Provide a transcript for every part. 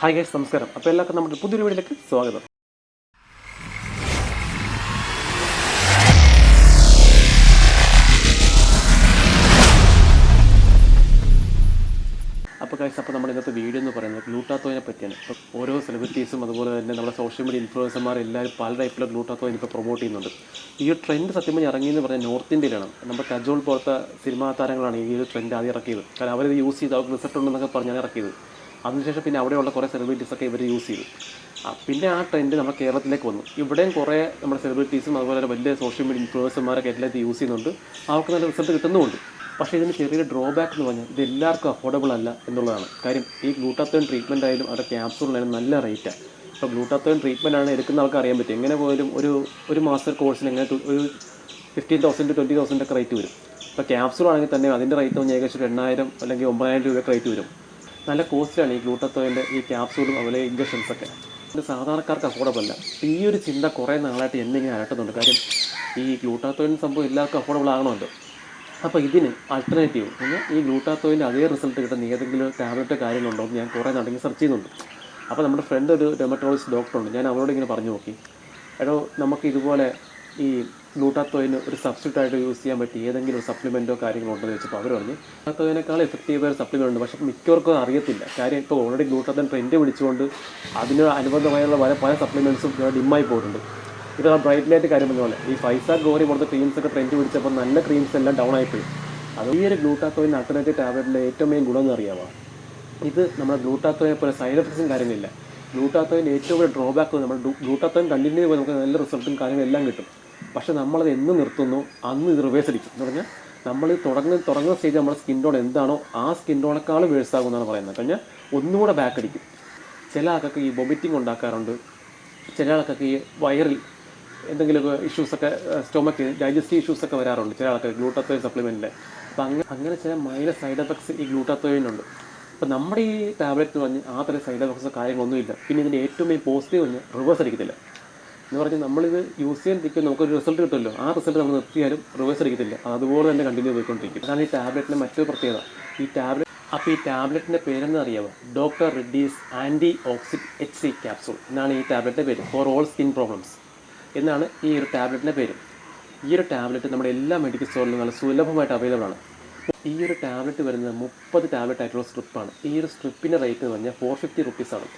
Hi guys നമസ്കാരം. അപ്പോൾ എല്ലാവർക്കും നമ്മുടെ പുതിയൊരു വീഡിയോയിലേക്ക് സ്വാഗതം. അപ്പോൾ ഗൈസ് അപ്പോൾ നമ്മുടെ ഇന്നത്തെ വീഡിയോ എന്ന് പറയുന്നത് ഗ്ലൂട്ടാത്തോയിനെ പറ്റിയാണ്. ഇപ്പോൾ ഓരോ സെലിബ്രിറ്റീസും അതുപോലെ തന്നെ നമ്മുടെ സോഷ്യൽ മീഡിയ ഇൻഫ്ലുവൻസർമാർ എല്ലാവരും പല ടൈപ്പിലുള്ള ഗ്ലൂട്ടാത്തോയിൻ ഇപ്പോൾ പ്രൊമോട്ട് ചെയ്യുന്നുണ്ട്. ഈ ഒരു ട്രെൻഡ് സത്യം പറഞ്ഞാൽ ഇറങ്ങിയെന്ന് പറഞ്ഞാൽ നോർത്ത് ഇന്ത്യയിലാണ് നമ്മുടെ കജോൾ പോലത്തെ സിനിമാ താരങ്ങളാണ് ഈ ഒരു ട്രെൻഡ് ആദ്യം ഇറക്കിയത്. കാരണം അവരിത് യൂസ് ചെയ്ത് അവർക്ക് റിസൾട്ട് ഉണ്ടെന്നൊക്കെ പറഞ്ഞാണ് ഇറക്കിയത്. അതിനുശേഷം പിന്നെ അവിടെയുള്ള കുറേ സെലിബ്രിറ്റീസ് ഒക്കെ ഇവർ യൂസ് ചെയ്തു. പിന്നെ ആ ട്രെൻഡ് നമ്മുടെ കേരളത്തിലേക്ക് വന്നു. ഇവിടെയും കുറേ നമ്മുടെ സെലിബ്രിറ്റീസും അതുപോലെ വലിയ സോഷ്യൽ മീഡിയ ഇൻഫ്ലുവൻസർമാരൊക്കെ എല്ലാത്തിലും യൂസ് ചെയ്യുന്നുണ്ട്. അവർക്ക് നല്ല റിസൾട്ട് കിട്ടുന്നുമുണ്ട്. പക്ഷേ ഇതിന് ചെറിയൊരു ഡ്രോബാക്ക് എന്ന് പറഞ്ഞാൽ ഇത് എല്ലാവർക്കും അഫോർഡബിൾ അല്ല എന്നുള്ളതാണ്. കാര്യം ഈ ഗ്ലൂട്ടാത്തോൺ ട്രീറ്റ്മെന്റ് ആയാലും അവരുടെ ക്യാപ്സൂളിനായാലും നല്ല റേറ്റാണ് ഇപ്പോൾ ഗ്ലൂട്ടാത്തോൺ ട്രീറ്റ്മെന്റ് ആണ് എടുക്കുന്ന ആൾക്ക് അറിയാൻ പറ്റും. എങ്ങനെ പോയാലും ഒരു ഒരു മാസ്റ്റർ കോഴ്സിന് എങ്ങനെ ഒരു ഫിഫ്റ്റീൻ തൗസൻഡ് ട്വന്റി തൗസൻഡ് ഒക്കെ റേറ്റ് വരും. ഇപ്പോൾ ക്യാപ്സൂൾ ആണെങ്കിൽ തന്നെ അതിന്റെ റേറ്റ് പറഞ്ഞാൽ ഏകദേശം എണ്ണായിരം അല്ലെങ്കിൽ ഒമ്പതിനായിരം രൂപയൊക്കെ റേറ്റ് വരും. നല്ല കോസ്റ്റ്ലിയാണ് ഈ ഗ്ലൂട്ടത്തോയിന്റെ ഈ ക്യാപ്സൂളും അതുപോലെ ഇഞ്ചക്ഷൻസൊക്കെ ഇത് സാധാരണക്കാർക്ക് അഫോർഡബിൾ അല്ല. ഈ ഒരു ചിന്ത കുറേ നാളായിട്ട് എന്നെ ഇങ്ങനെ അലട്ടുന്നുണ്ട്. കാര്യം ഈ ഗ്ലൂട്ടാത്തോയിൻ സംഭവം എല്ലാവർക്കും അഫോർഡബിൾ ആകണമല്ലോ. അപ്പോൾ ഇതിന് ആൾട്ടർനേറ്റീവ് പറഞ്ഞാൽ ഈ ഗ്ലൂട്ടാത്തോയിന്റെ അതേ റിസൾട്ട് കിട്ടുന്ന ഏതെങ്കിലും ടാബ്ലറ്റ് കാര്യങ്ങളുണ്ടോ എന്ന് ഞാൻ കുറേ നടങ്ങി സെർച്ച് ചെയ്യുന്നുണ്ട്. അപ്പോൾ നമ്മുടെ ഫ്രണ്ട് ഒരു ഡെമറ്റോളജിസ്റ്റ് ഡോക്ടറുണ്ട് ഞാൻ അവരോട് ഇങ്ങനെ പറഞ്ഞു നോക്കി. എടോ നമുക്ക് ഇതുപോലെ ഈ ഗ്ലൂട്ടാത്തോയിന് ഒരു ആയിട്ട് യൂസ് ചെയ്യാൻ പറ്റിയ ഏതെങ്കിലും സപ്ലിമെന്റോ കാര്യങ്ങളോ ഉണ്ടെന്ന് വെച്ചപ്പോൾ അവർ പറഞ്ഞു ഗ്ലൂട്ടാത്തോയിനേക്കാൾ എഫക്റ്റീവ് ഒരു സപ്ലിമെന്റ് ഉണ്ട്. പക്ഷേ മിക്കവർക്കും അറിയത്തില്ല. കാര്യം ഇപ്പോൾ ഓൾറെഡി ഗ്ലൂട്ടാത്തോൻ ട്രെൻഡ് പിടിച്ചുകൊണ്ട് അതിന് അനുബന്ധമായുള്ള പല പല സപ്ലിമെന്റ്സും ഡിമ്മായി പോയിട്ടുണ്ട്. ഇത് ആ ബ്രൈറ്റ് ലൈറ്റ് കാര്യം പറഞ്ഞ പോലെ. ഈ ഫൈസ ഗോറി പോലത്തെ ക്രീംസൊക്കെ ട്രെൻഡ് പിടിച്ചപ്പോൾ നല്ല ക്രീംസ് എല്ലാം ഡൗൺ ആയിപ്പോയി അത് ഈ ഒരു ഗ്ലൂട്ടാത്തോയിൻ ആൾട്ടർനേറ്റീവ് ടാബ്ലറ്റിന്റെ ഏറ്റവും മെയിൻ ഗുണമെന്ന് അറിയാമോ ഇത് നമ്മുടെ ഗ്ലൂട്ടാത്തോയെ പോലെ സൈഡ് എഫക്ട്സും കാര്യങ്ങളില്ല ഗ്ലൂട്ടാത്തോയിന്റെ ഏറ്റവും വലിയ ഡ്രോബാക്ക് നമ്മൾ ഗ്ലൂട്ടാത്തോയിൻ കണ്ടിന്യൂ ചെയ്യുമ്പോൾ നമുക്ക് നല്ല റിസൾട്ടും കാര്യങ്ങളും എല്ലാം കിട്ടും. പക്ഷേ നമ്മളത് എന്ന് നിർത്തുന്നു അന്ന് ഇത് റിവേഴ്സ് അടിക്കും. എന്ന് പറഞ്ഞാൽ നമ്മൾ തുടങ്ങുന്ന തുടങ്ങുന്ന സ്റ്റേജ് നമ്മുടെ സ്കിൻ ടോൺ എന്താണോ ആ സ്കിൻ ടോണേക്കാളും വേഴ്സ് ആകുമെന്നാണ് പറയുന്നത്. കഴിഞ്ഞാൽ ഒന്നുകൂടെ ബാക്ക് അടിക്കും. ചില ആൾക്കൊക്കെ ഈ വൊമിറ്റിംഗ് ഉണ്ടാക്കാറുണ്ട്. ചില ആൾക്കൊക്കെ ഈ വയറിൽ എന്തെങ്കിലുമൊക്കെ ഇഷ്യൂസൊക്കെ സ്റ്റൊമക്ക് ഡൈജസ്റ്റീവ് ഇഷ്യൂസൊക്കെ വരാറുണ്ട്. ചില ആൾക്കാർ ഗ്ലൂട്ടാത്തോയിൻ സപ്ലിമെന്റിൽ അപ്പം അങ്ങനെ അങ്ങനെ ചില മൈനസ് സൈഡ് എഫക്ട്സ് ഈ ഗ്ലൂട്ടാത്തോയിനുണ്ട് അപ്പോൾ നമ്മുടെ ഈ ടാബ്ലറ്റ് പറഞ്ഞ് ആ തരം സൈഡ് എഫക്ട്സോ കാര്യങ്ങളൊന്നുമില്ല. പിന്നെ ഇതിന്റെ ഏറ്റവും മെയിൻ പോസിറ്റീവ് പറഞ്ഞാൽ റിവേഴ്സ് അടിക്കത്തില്ല. എന്ന് പറഞ്ഞാൽ നമ്മളിത് യൂസ് നിൽക്കുമ്പോൾ നമുക്കൊരു റിസൾട്ട് കിട്ടുമല്ലോ. ആ റിസൾട്ട് നമ്മൾ നിർത്തിയാലും റിവേഴ്സ് അടിക്കത്തില്ല. അതുപോലെ തന്നെ കണ്ടിന്യൂ പോയിക്കൊണ്ടിരിക്കും. അതാണ് ഈ ടാബ്ലറ്റിന്റെ മറ്റൊരു പ്രത്യേകത. ഈ ടാബ്ലറ്റ് അപ്പോൾ ഈ ടാബ്ലറ്റിന്റെ പേരെന്ന് അറിയാമോ doctor Reddy's Antoxid H C capsule എന്നാണ് ഈ ടാബ്ലറ്റിന്റെ പേര്. ഫോർ ഓൾ സ്കിൻ പ്രോബ്ലംസ് എന്നാണ് ഈ ഒരു ടാബ്ലറ്റിന്റെ പേര്. ഈ ഒരു ടാബ്ലറ്റ് നമ്മുടെ എല്ലാ മെഡിക്കൽ സ്റ്റോറിലും നല്ല സുലഭമായിട്ട് അവൈലബിൾ ആണ്. ഈ ഒരു ടാബ്ലറ്റ് വരുന്നത് മുപ്പത് ടാബ്ലറ്റ് ആയിട്ടുള്ള സ്ട്രിപ്പാണ് ഈ ഒരു സ്ട്രിപ്പിന്റെ റേറ്റ് എന്ന് പറഞ്ഞാൽ ഫോർ ഫിഫ്റ്റി റുപ്പീസാണ്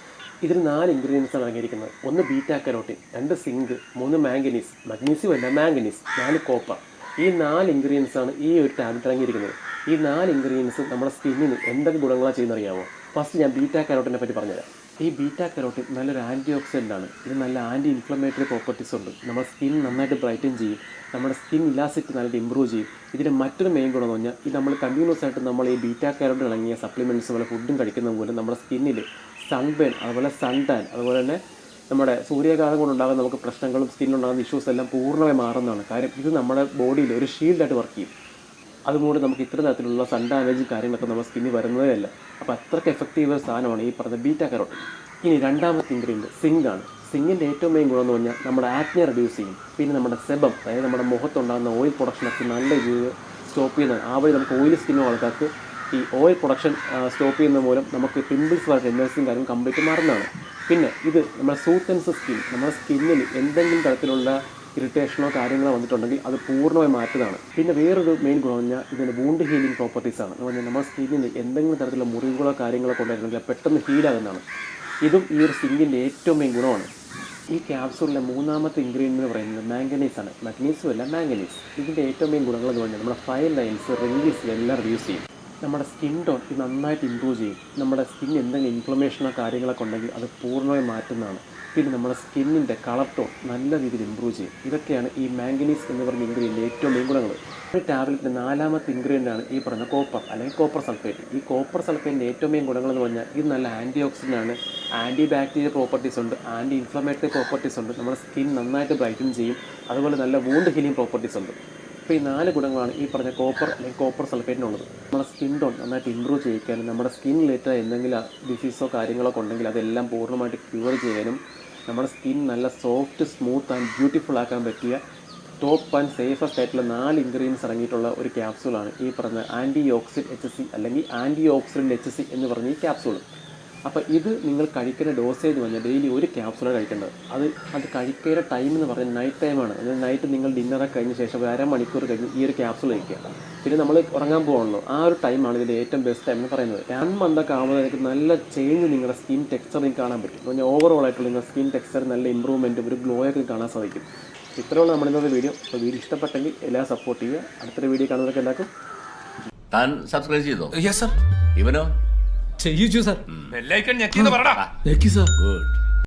ഇതിൽ നാല് ഇൻഗ്രീഡിയൻസ് ആണ് അടങ്ങിയിരിക്കുന്നത്. ഒന്ന് ബീറ്റാ കരോട്ടിൻ രണ്ട് സിങ്ക് മൂന്ന് മാംഗനീസ് മഗ്നീഷ്യം അല്ല മാംഗനീസ് നാല് കോപ്പർ ഈ നാല് ഇൻഗ്രീഡിയൻസ് ആണ് ഈ ഒരു ടാബ്ലറ്റ് അടങ്ങിയിരിക്കുന്നത്. ഈ നാല് ഇൻഗ്രീഡിയൻസ് നമ്മുടെ സ്കിന്നിന് എന്തൊക്കെ ഗുണങ്ങളാണ് ചെയ്യുന്നറിയാമോ? ഫസ്റ്റ് ഞാൻ ബീറ്റാ കരോട്ടിനെ പറ്റി പറഞ്ഞുതരാം. ഈ ബീറ്റാ കരോട്ടിൻ നല്ലൊരു ആന്റി ഓക്സിഡന്റ് ആണ്. ഇത് നല്ല ആന്റി ഇൻഫ്ലമേറ്ററി പ്രോപ്പർട്ടീസ് ഉണ്ട്. നമ്മുടെ സ്കിൻ നന്നായിട്ട് ബ്രൈറ്റൻ ചെയ്യും. നമ്മുടെ സ്കിൻ ഇലാസിറ്റി നന്നായിട്ട് ഇമ്പ്രൂവ് ചെയ്യും. ഇതിന്റെ മറ്റൊരു മെയിൻ ഗുണം പറഞ്ഞാൽ ഇത് നമ്മൾ കണ്ടിന്യൂസ് ആയിട്ട് നമ്മൾ ഈ ബീറ്റാ കരോട്ടിൻ അടങ്ങിയ സപ്ലിമെന്റ്സ് പോലെ ഫുഡും കഴിക്കുന്ന പോലെ നമ്മുടെ സ്കിന്നിൽ സൺബേൺ അതുപോലെ സൺ ടാൻ അതുപോലെ തന്നെ നമ്മുടെ സൂര്യാഘാതം കൊണ്ടുണ്ടാകുന്ന നമുക്ക് പ്രശ്നങ്ങളും സ്കിന്നിലുണ്ടാകുന്ന ഇഷ്യൂസ് എല്ലാം പൂർണമായി മാറുന്നതാണ്. കാര്യം ഇത് നമ്മുടെ ബോഡിയിൽ ഒരു ഷീൽഡായിട്ട് വർക്ക് ചെയ്യും. അതുകൊണ്ട് നമുക്ക് ഇത്ര തരത്തിലുള്ള സൺ ഡാമേജും കാര്യങ്ങളൊക്കെ നമ്മുടെ സ്കിന്നിൽ വരുന്നതല്ല. അപ്പോൾ അത്രയ്ക്ക് എഫക്റ്റീവ് സാധനമാണ് ഈ പറഞ്ഞ ബീറ്റാ കരോട്ടിൻ ഇനി രണ്ടാമത്തെ ഇൻഗ്രീഡിയന്റ് ആണ്. സിങ്ങിന്റെ ഏറ്റവും മെയിൻ ഗുണം എന്ന് പറഞ്ഞാൽ നമ്മുടെ ആക്നെ റെഡ്യൂസ് ചെയ്യും. പിന്നെ നമ്മുടെ സെബം അതായത് നമ്മുടെ മുഖത്തുണ്ടാകുന്ന ഓയിൽ പ്രൊഡക്ഷനൊക്കെ നല്ല രീതിയിൽ സ്റ്റോപ്പ് ചെയ്യുന്നതാണ് ആ വഴി നമുക്ക് ഓയിൽ സ്കിന്നും ആൾക്കാർക്ക് ഈ ഓയിൽ പ്രൊഡക്ഷൻ സ്റ്റോപ്പ് ചെയ്യുന്ന മൂലം നമുക്ക് പിമ്പിൾസ് വരെ ടെൻഡൻസിയും കാര്യം കംപ്ലീറ്റ് മാറുന്നതാണ്. പിന്നെ ഇത് നമ്മുടെ സൂത്തൻസ് സ്കിൻ നമ്മുടെ സ്കിന്നിൽ എന്തെങ്കിലും തരത്തിലുള്ള ഇറിറ്റേഷനോ കാര്യങ്ങളോ വന്നിട്ടുണ്ടെങ്കിൽ അത് പൂർണമായി മാറ്റുന്നതാണ്. പിന്നെ വേറൊരു മെയിൻ ഗുണം പറഞ്ഞാൽ ഇതിന്റെ വൂണ്ട് ഹീലിംഗ് ആണ്. എന്ന് പറഞ്ഞാൽ നമ്മുടെ സ്കിന്നിന് എന്തെങ്കിലും തരത്തിലുള്ള മുറിവുകളോ കാര്യങ്ങളോ കൊണ്ടുവരുന്നെങ്കിൽ പെട്ടെന്ന് ഹീലാകുന്നതാണ് ഇതും ഈ ഒരു സിങ്കിന്റെ ഏറ്റവും മെയിൻ ഗുണമാണ്. ഈ ക്യാപ്സൂളിലെ മൂന്നാമത്തെ ഇൻഗ്രീഡിയന്റ് എന്ന് പറയുന്നത് മാംഗനീസ് ആണ്. മഗ്നീസും അല്ല മാംഗനീസ് ഇതിന്റെ ഏറ്റവും മെയിൻ ഗുണങ്ങൾ എന്ന് പറഞ്ഞാൽ നമ്മുടെ ഫൈൻ ലൈൻസ് റിലീസ് എല്ലാം റിഡ്യൂസ് ചെയ്യും. നമ്മുടെ സ്കിൻ ടോൺ ഇത് നന്നായിട്ട് ഇമ്പ്രൂവ് ചെയ്യും. നമ്മുടെ സ്കിൻ എന്തെങ്കിലും ഇൻഫ്ലമേഷനോ കാര്യങ്ങളൊക്കെ ഉണ്ടെങ്കിൽ അത് പൂർണമായി മാറ്റുന്നതാണ്. പിന്നെ നമ്മുടെ സ്കിന്നിന്റെ കളർ ടോൺ നല്ല രീതിയിൽ ഇമ്പ്രൂവ് ചെയ്യും. ഇതൊക്കെയാണ് ഈ മാംഗനീസ് എന്ന് പറഞ്ഞ ഇൻഗ്രീഡിയന്റെ ഏറ്റവും മെയിൻ ഗുണങ്ങൾ. ഒരു ടാബ്ലറ്റിന്റെ നാലാമത്തെ ഇൻഗ്രീഡിയന്റ് ആണ് ഈ പറഞ്ഞ കോപ്പർ അല്ലെങ്കിൽ കോപ്പർ സൾഫേറ്റ് ഈ കോപ്പർ സൾഫേറ്റിന്റെ ഏറ്റവും മെയിൻ ഗുണങ്ങൾ എന്ന് പറഞ്ഞാൽ ഇത് നല്ല ആന്റി ഓക്സിഡന്റ് ആണ്. ആന്റി ബാക്ടീരിയ പ്രോപ്പർട്ടീസ് ഉണ്ട്. ആന്റി ഇൻഫ്ലമേറ്ററി പ്രോപ്പർട്ടീസ് ഉണ്ട്. നമ്മുടെ സ്കിൻ നന്നായിട്ട് ബ്രൈറ്റൻ ചെയ്യും. അതുപോലെ നല്ല വൂണ്ട് ഹീലിംഗ് പ്രോപ്പർട്ടീസ് ഉണ്ട്. അപ്പോൾ ഈ നാല് ഗുണങ്ങളാണ് ഈ പറഞ്ഞ കോപ്പർ അല്ലെങ്കിൽ കോപ്പർ സൾഫേറ്റിനുള്ളത് നമ്മുടെ സ്കിൻ ടോൺ നന്നായിട്ട് ഇമ്പ്രൂവ് ചെയ്യിക്കാനും നമ്മുടെ സ്കിൻ റിലേറ്റഡ് എന്തെങ്കിലും ഡിസീസോ കാര്യങ്ങളൊക്കെ ഉണ്ടെങ്കിൽ അതെല്ലാം പൂർണമായിട്ട് ക്യൂർ ചെയ്യാനും നമ്മുടെ സ്കിൻ നല്ല സോഫ്റ്റ് സ്മൂത്ത് ആൻഡ് ബ്യൂട്ടിഫുൾ ആക്കാൻ പറ്റിയ ടോപ്പ് ആൻഡ് സേഫസ്റ്റ് ആയിട്ടുള്ള നാല് ഇൻഗ്രീഡിയൻസ് അടങ്ങിയിട്ടുള്ള ഒരു ക്യാപ്സൂളാണ് ഈ പറഞ്ഞ ആന്റി ഓക്സിഡ് എച്ച് സി അല്ലെങ്കിൽ ആന്റി ഓക്സിഡന്റ് എച്ച് സി എന്ന് പറഞ്ഞ ഈ ക്യാപ്സൂൾ അപ്പോൾ ഇത് നിങ്ങൾ കഴിക്കുന്ന ഡോസേജ് പറഞ്ഞാൽ ഡെയിലി ഒരു ക്യാപ്സുലാണ് കഴിക്കേണ്ടത്. അത് അത് കഴിക്കേണ്ട ടൈം എന്ന് പറയുന്നത് നൈറ്റ് ടൈമാണ് അതായത് നൈറ്റ് നിങ്ങൾ ഡിന്നറൊക്കെ കഴിഞ്ഞ ശേഷം ഒരു അരമണിക്കൂർ കഴിഞ്ഞ് ഈ ഒരു ക്യാപ്സുൾ കഴിക്കുക. പിന്നെ നമ്മൾ ഉറങ്ങാൻ പോകണല്ലോ. ആ ഒരു ടൈമാണ് ഇതിന്റെ ഏറ്റവും ബെസ്റ്റ് ടൈം എന്ന് പറയുന്നത്. വൺ മന്തൊക്കെ ആകുമ്പോൾ എനിക്ക് നല്ല ചേഞ്ച് നിങ്ങളുടെ സ്കിൻ ടെക്സ്ചർ നിങ്ങൾക്ക് കാണാൻ പറ്റും. പിന്നെ ഓവറോൾ ആയിട്ടുള്ള നിങ്ങളുടെ സ്കിൻ ടെക്സ്ചർ നല്ല ഇമ്പ്രൂവ്മെന്റും ഒരു ഗ്ലോ ഒക്കെ കാണാൻ സാധിക്കും. ഇത്രയുള്ള നമ്മുടെ ഇന്നത്തെ വീഡിയോ അപ്പോൾ വീഡിയോ ഇഷ്ടപ്പെട്ടെങ്കിൽ എല്ലാം സപ്പോർട്ട് ചെയ്യുക. അടുത്തൊരു വീഡിയോ കാണുന്നവർക്ക് എല്ലാവർക്കും താൻ സബ്സ്ക്രൈബ് ചെയ്തോ? യെസ് സർ ഇവനോ? ചെയ്യിച്ചു സാർ. ബെല്ലൈക്കൺ ഞെക്കിന്ന് പറടാ. ഞെക്കി സാർ. ഗുഡ്.